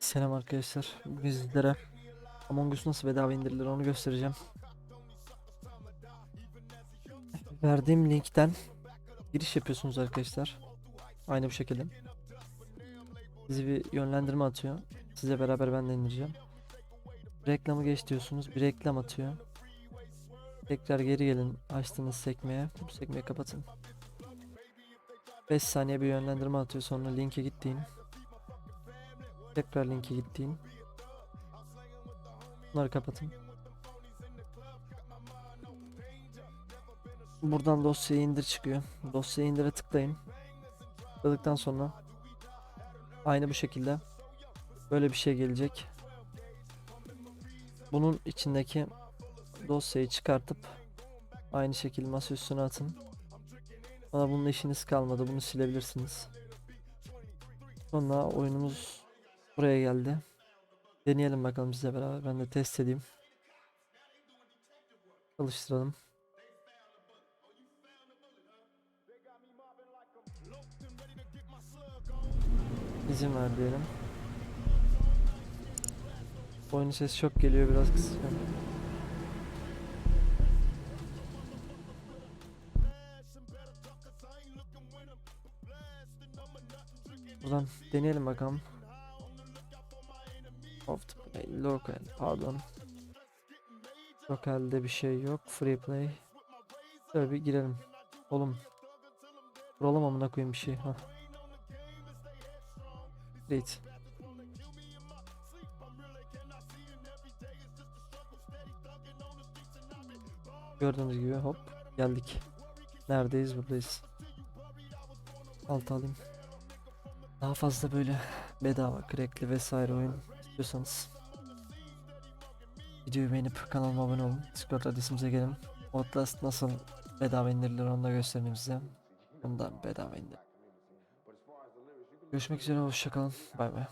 Selam arkadaşlar. Bugün sizlere Among Us nasıl bedava indirilir onu göstereceğim. Verdiğim linkten giriş yapıyorsunuz arkadaşlar. Aynı bu şekilde. Sizi bir yönlendirme atıyor. Size beraber ben de indireceğim. Reklamı geç diyorsunuz. Bir reklam atıyor. Tekrar geri gelin açtığınız sekmeye. Bu sekmeyi kapatın. 5 saniye bir yönlendirme atıyor. Sonra linke gittiğin. Tekrar linke gittiğin. Bunları kapatın. Buradan dosyayı indir çıkıyor. Dosyayı indire tıklayın. Tıkladıktan sonra aynı bu şekilde böyle bir şey gelecek. Bunun içindeki dosyayı çıkartıp aynı şekilde masa üstüne atın. Ama bunun işiniz kalmadı. Bunu silebilirsiniz. Sonra oyunumuz buraya geldi. Deneyelim bakalım sizle beraber. Ben de test edeyim. Çalıştıralım. İzin ver diyelim. Oyunun sesi çok geliyor biraz kısacağım. Buradan deneyelim bakalım. The play, local, pardon. Lokalde bir şey yok. Free play. Şöyle bir girelim. Oğlum. Vuralım amına koyayım bir şey. Hah. Great. Gördüğünüz gibi hop geldik. Neredeyiz? Buradayız. Alt alayım. Daha fazla böyle bedava, crackli vesaire oyun istiyorsanız videoyu beğenip kanalıma abone olun. Discord adresimize gelin. Outlast nasıl bedava indirilir onu da göstereyim size. Bundan bedava indir. Görüşmek üzere hoşçakalın. Bay bay.